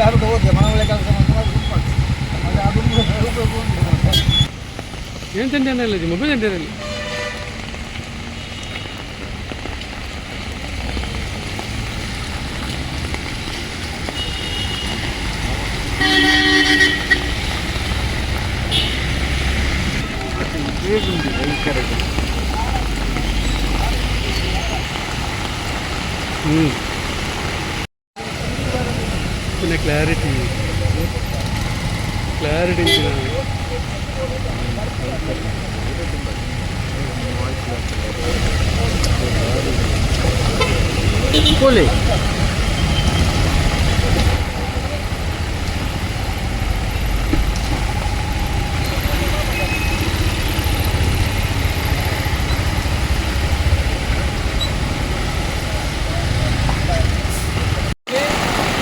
ಯಾರು ಹೋಗುತ್ತೆ ಮನೆ ಒಳ್ಳೆ ಕೆಲಸ ಮತ್ತೆ ಅದೊಂದು ಹೇಳಬೇಕು ಏನು ತಂಟೆನಲ್ಲಿ ಮೊಬೈಲ್ ತಂಟೆನಲ್ಲಿ ಹೇಗುಂಟು ಭಯಂಕರ ಹ್ಞೂ ക്ലാരിറ്റി ക്ലാരിറ്റി ಕೂಲಿ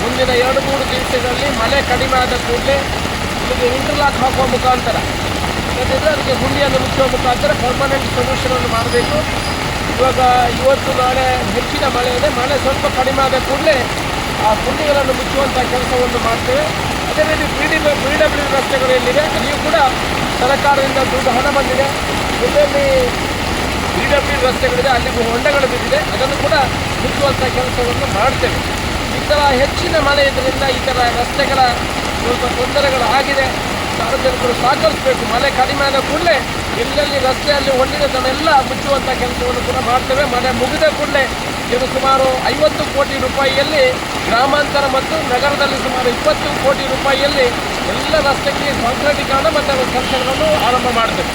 ಮುಂದಿನ ಎರಡು ದಿವಸಗಳಲ್ಲಿ ಮಳೆ ಕಡಿಮೆ ಆದ ಕೂಡಲೇ ಇಲ್ಲಿಗೆ ಇಂಟರ್ಲಾಕ್ ಹಾಕುವ ಮುಖಾಂತರ ಇಲ್ಲದಿದ್ದರೆ ಅದಕ್ಕೆ ಗುಂಡಿಯನ್ನು ಮುಚ್ಚುವ ಮುಖಾಂತರ ಪರ್ಮನೆಂಟ್ ಸೊಲ್ಯೂಷನ್ ಅನ್ನು ಮಾಡಬೇಕು. ಇವಾಗ ಇವತ್ತು ನಾಳೆ ಹೆಚ್ಚಿನ ಮಳೆ ಇದೆ. ಮಳೆ ಸ್ವಲ್ಪ ಕಡಿಮೆ ಆದ ಕೂಡಲೇ ಆ ಗುಂಡಿಗಳನ್ನು ಮುಚ್ಚುವಂಥ ಕೆಲಸವನ್ನು ಮಾಡ್ತೇವೆ. ಅದೇ ರೀತಿ ಪಿ ಡಿ ಪಿ ಡಬ್ಲ್ಯೂ ರಸ್ತೆಗಳು ಎಲ್ಲಿದೆ ಅಲ್ಲಿಯೂ ಕೂಡ ಸರ್ಕಾರದಿಂದ ದುಡ್ಡು ಹಣ ಬಂದಿದೆ. ಜೊತೆಯಲ್ಲಿ ಪಿ ಡಬ್ಲ್ಯೂ ರಸ್ತೆಗಳಿದೆ. ಅಲ್ಲಿಗೂ ಹೊಂಡಗಳು ಬಿದ್ದಿದೆ. ಅದನ್ನು ಕೂಡ ಮುಚ್ಚುವಂಥ ಕೆಲಸವನ್ನು ಮಾಡ್ತೇವೆ. ಥರ ಹೆಚ್ಚಿನ ಮಳೆ ಇದರಿಂದ ಈ ಥರ ರಸ್ತೆಗಳ ಸ್ವಲ್ಪ ತೊಂದರೆಗಳು ಆಗಿದೆ. ಸಾರ್ವಜನಿಕರು ಸಹಕರಿಸಬೇಕು. ಮಳೆ ಕಡಿಮೆ ಆದ ಕೂಡಲೇ ಎಲ್ಲೆಲ್ಲಿ ರಸ್ತೆಯಲ್ಲಿ ಹೊಂದಿರೋದನ್ನೆಲ್ಲ ಮುಚ್ಚುವಂಥ ಕೆಲಸವನ್ನು ಕೂಡ ಮಾಡ್ತೇವೆ. ಮಳೆ ಮುಗಿದ ಕೂಡಲೇ ಇದು ಸುಮಾರು ಐವತ್ತು ಕೋಟಿ ರೂಪಾಯಿಯಲ್ಲಿ ಗ್ರಾಮಾಂತರ ಮತ್ತು ನಗರದಲ್ಲಿ ಸುಮಾರು ಇಪ್ಪತ್ತು ಕೋಟಿ ರೂಪಾಯಿಯಲ್ಲಿ ಎಲ್ಲ ರಸ್ತೆಗಳಿಗೆ ಕಾಂಕ್ರೀಟೀಕರಣ ಮತ್ತು ಕೆಲಸಗಳನ್ನು ಆರಂಭ ಮಾಡ್ತೇವೆ.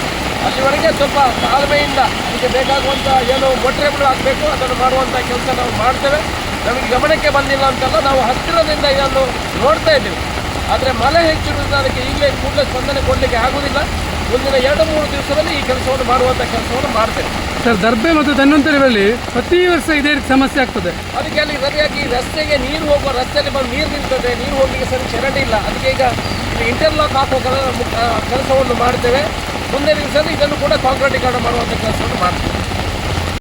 ಅಲ್ಲಿವರೆಗೆ ಸ್ವಲ್ಪ ತಾಳ್ಮೆಯಿಂದ ಅದಕ್ಕೆ ಬೇಕಾಗುವಂಥ ಏನು ಮೊಟ್ರೆಗಳು ಆಗಬೇಕು, ಅದನ್ನು ಮಾಡುವಂಥ ಕೆಲಸ ನಾವು ಮಾಡ್ತೇವೆ. ನಮಗೆ ಗಮನಕ್ಕೆ ಬಂದಿಲ್ಲ ಅಂತೆಲ್ಲ, ನಾವು ಹತ್ತಿರದಿಂದ ಇದನ್ನು ನೋಡ್ತಾ ಇದ್ದೀವಿ. ಆದರೆ ಮಳೆ ಹೆಚ್ಚಿರುವುದರಿಂದ ಅದಕ್ಕೆ ಈಗಲೇ ಕೂಡಲೇ ಸ್ಪಂದನೆ ಕೊಡಲಿಕ್ಕೆ ಆಗುವುದಿಲ್ಲ. ಮುಂದಿನ ಎರಡು ಮೂರು ದಿವಸದಲ್ಲಿ ಈ ಕೆಲಸವನ್ನು ಮಾಡುವಂಥ ಕೆಲಸವನ್ನು ಮಾಡ್ತೇವೆ. ಸರ್ ದರ್ಬೆ ಮತ್ತು ಧನ್ವಂತರಿಗಳಲ್ಲಿ ಪ್ರತಿ ವರ್ಷ ಇದೇ ರೀತಿ ಸಮಸ್ಯೆ ಆಗ್ತದೆ. ಅದಕ್ಕೆ ಅಲ್ಲಿ ಸರಿಯಾಗಿ ರಸ್ತೆಗೆ ನೀರು ಹೋಗುವ ರಸ್ತೆಯಲ್ಲಿ ಬಂದು ನೀರು ನಿಲ್ತದೆ ನೀರು ಹೋಗಲಿಕ್ಕೆ ಸರಿ ಚರಂಡಿ ಇಲ್ಲ. ಅದಕ್ಕೆ ಈಗ ಇಂಟರ್ಲಾಕ್ ಹಾಕುವ ಕೆಲ- ಕೆಲಸವನ್ನು ಮಾಡ್ತೇವೆ. ಮುಂದೆ ದಿವಸದಲ್ಲಿ ಇದನ್ನು ಕೂಡ ಕಾಂಕ್ರೀಟೀಕರಣ ಮಾಡುವಂಥ ಕೆಲಸವನ್ನು ಮಾಡ್ತೇವೆ.